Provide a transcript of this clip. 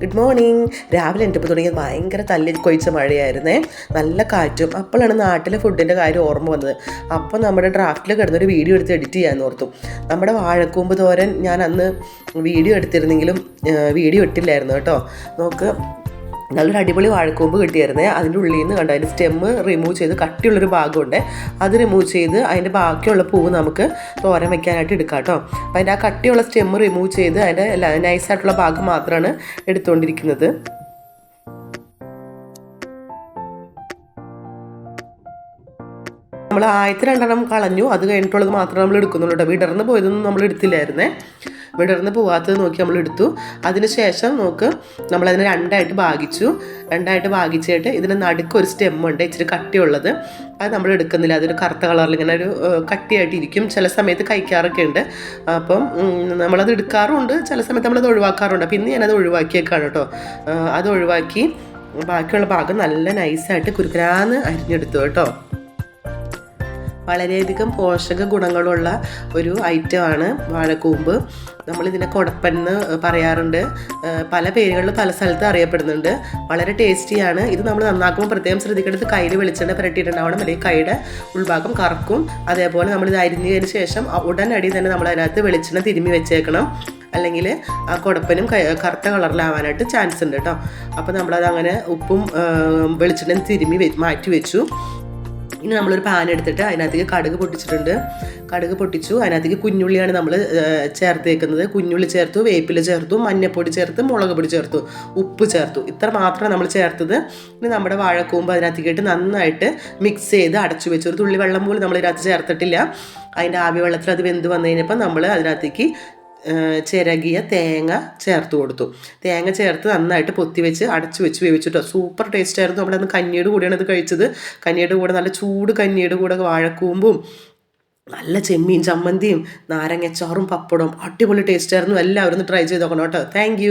Good morning രാവിലെ എന്റെപ്പോൾ തുടങ്ങിയത് ഭയങ്കര തല്ലി കൊയിച്ച മഴയായിരുന്നേ. നല്ല കാറ്റും. അപ്പോഴാണ് നാട്ടിലെ ഫുഡിന്റെ കാര്യം ഓർമ്മ വന്നത്. അപ്പോൾ നമ്മുടെ ഡ്രാഫ്റ്റിൽ കിടന്നൊരു വീഡിയോ എടുത്ത് എഡിറ്റ് ചെയ്യാൻ ഓർത്തു. നമ്മുടെ വാഴക്കൂമ്പ് തോരൻ ഞാൻ അന്ന് വീഡിയോ എടുത്തിരുന്നെങ്കിലും വീഡിയോ ഇട്ടില്ലായിരുന്നു കേട്ടോ. നോക്ക് നല്ലൊരു അടിപൊളി വാഴക്കൂമ്പ് കിട്ടിയായിരുന്നേ. അതിന്റെ ഉള്ളിൽ നിന്ന് കണ്ട അതിന്റെ സ്റ്റെമ്മ് റിമൂവ് ചെയ്ത് കട്ടിയുള്ളൊരു ഭാഗമുണ്ട്. അത് റിമൂവ് ചെയ്ത് അതിന്റെ ബാക്കിയുള്ള പൂവ് നമുക്ക് തോരൻ വെക്കാനായിട്ട് എടുക്കാം കേട്ടോ. അപ്പോൾ അതിന്റെ ആ കട്ടിയുള്ള സ്റ്റെമ്മ് റിമൂവ് ചെയ്ത് അതിന്റെ നൈസായിട്ടുള്ള ഭാഗം മാത്രമാണ് എടുത്തുകൊണ്ടിരിക്കുന്നത് നമ്മൾ ആദ്യത്തെ രണ്ടെണ്ണം കളഞ്ഞു. അത് കഴിഞ്ഞിട്ടുള്ളത് മാത്രമേ നമ്മൾ എടുക്കുന്നുള്ളൂ കേട്ടോ. വിടർന്ന് പോയതൊന്നും നമ്മൾ എടുത്തില്ലായിരുന്നേ. വിടർന്ന് പോവാത്തത് നോക്കി നമ്മൾ എടുത്തു. അതിനുശേഷം നോക്ക് നമ്മളതിനെ രണ്ടായിട്ട് ഭാഗിച്ചു. രണ്ടായിട്ട് ഭാഗിച്ചിട്ട് ഇതിന് നടുക്ക് ഒരു സ്റ്റെമ്മുണ്ട് ഇച്ചിരി കട്ടിയുള്ളത്. അത് നമ്മൾ എടുക്കുന്നില്ല. അതൊരു കറുത്ത കളറിൽ ഇങ്ങനെ ഒരു കട്ടിയായിട്ട് കട്ടിയായിട്ടിരിക്കും. ചില സമയത്ത് കഴിക്കാറൊക്കെ ഉണ്ട്. അപ്പം നമ്മളത് എടുക്കാറുണ്ട്. ചില സമയത്ത് നമ്മളത് ഒഴിവാക്കാറുണ്ട്. അപ്പം ഇന്ന് ഞാനത് ഒഴിവാക്കിയേക്കാണ് കേട്ടോ. അത് ഒഴിവാക്കി. ബാക്കിയുള്ള ഭാഗം നല്ല നൈസായിട്ട് കുരുക്കരാന്ന് അരിഞ്ഞെടുത്തു കേട്ടോ. വളരെയധികം പോഷക ഗുണങ്ങളുള്ള ഒരു ഐറ്റമാണ് വാഴക്കൂമ്പ്. നമ്മളിതിനെ എന്ന് പറയാറുണ്ട്. പല പേരുകളിൽ പല സ്ഥലത്ത് അറിയപ്പെടുന്നുണ്ട്. വളരെ ടേസ്റ്റിയാണ്. ഇത് നമ്മൾ നന്നാക്കുമ്പോൾ പ്രത്യേകം ശ്രദ്ധിക്കേണ്ടത് കയ്യിൽ വെളിച്ചെണ്ണ പുരട്ടിയിട്ടുണ്ടാവണം. അല്ലെങ്കിൽ കൈയുടെ ഉൾഭാഗം കറക്കും. അതേപോലെ നമ്മൾ ഇത് അരിഞ്ഞതിന് ശേഷം ഉടനടി തന്നെ നമ്മൾ അതിനകത്ത് വെളിച്ചെണ്ണ തിരുമ്മി വെച്ചേക്കണം. അല്ലെങ്കിൽ ആ കുടപ്പനും കറുത്ത കളറിലാവാനായിട്ട് ചാൻസ് ഉണ്ട് കേട്ടോ. അപ്പോൾ നമ്മളത് അങ്ങനെ ഉപ്പും വെളിച്ചെണ്ണയും തിരുമ്മി മാറ്റി വെച്ചു. ഇനി നമ്മളൊരു പാൻ എടുത്തിട്ട് അതിനകത്തേക്ക് കടുക് പൊട്ടിച്ചിട്ടുണ്ട്. കടുക് പൊട്ടിച്ചു. അതിനകത്തേക്ക് കുഞ്ഞുള്ളിയാണ് നമ്മൾ ചേർത്തേക്കുന്നത്. കുഞ്ഞുള്ളി ചേർത്തു വേപ്പില ചേർത്തു മഞ്ഞപ്പൊടി ചേർത്ത് മുളക് പൊടി ചേർത്തു ഉപ്പ് ചേർത്തു. ഇത്ര മാത്രമാണ് നമ്മൾ ചേർത്തത്. ഇനി നമ്മുടെ വാഴക്കൂമ്പ് അതിനകത്തേക്ക് ഇട്ട് നന്നായിട്ട് മിക്സ് ചെയ്ത് അടച്ചു വെച്ചു. ഒരു തുള്ളി വെള്ളം പോലും നമ്മൾ ഇതിനകത്ത് ചേർത്തിട്ടില്ല. അതിന്റെ ആവി വെള്ളത്തിൽ അത് വെന്ത് വന്നു കഴിഞ്ഞപ്പോൾ നമ്മൾ അതിനകത്തേക്ക് ചിരകിയ തേങ്ങ ചേർത്ത് കൊടുത്തു. തേങ്ങ ചേർത്ത് നന്നായിട്ട് പൊത്തി വെച്ച് അടച്ചു വെച്ച് വേവിച്ചിട്ടോ. സൂപ്പർ ടേസ്റ്റ് ആയിരുന്നു. നമ്മുടെ അന്ന് കഞ്ഞിയുടെ കൂടെയാണ് ഇത് കഴിച്ചത്. കഞ്ഞിയുടെ കൂടെ നല്ല ചൂട് കഞ്ഞിയുടെ കൂടെ വാഴക്കൂമ്പും നല്ല ചെമ്മീൻ ചമ്മന്തിയും നാരങ്ങച്ചാറും പപ്പടവും അടിപൊളി ടേസ്റ്റ് ആയിരുന്നു. എല്ലാവരും ട്രൈ ചെയ്ത് നോക്കണം കേട്ടോ. താങ്ക്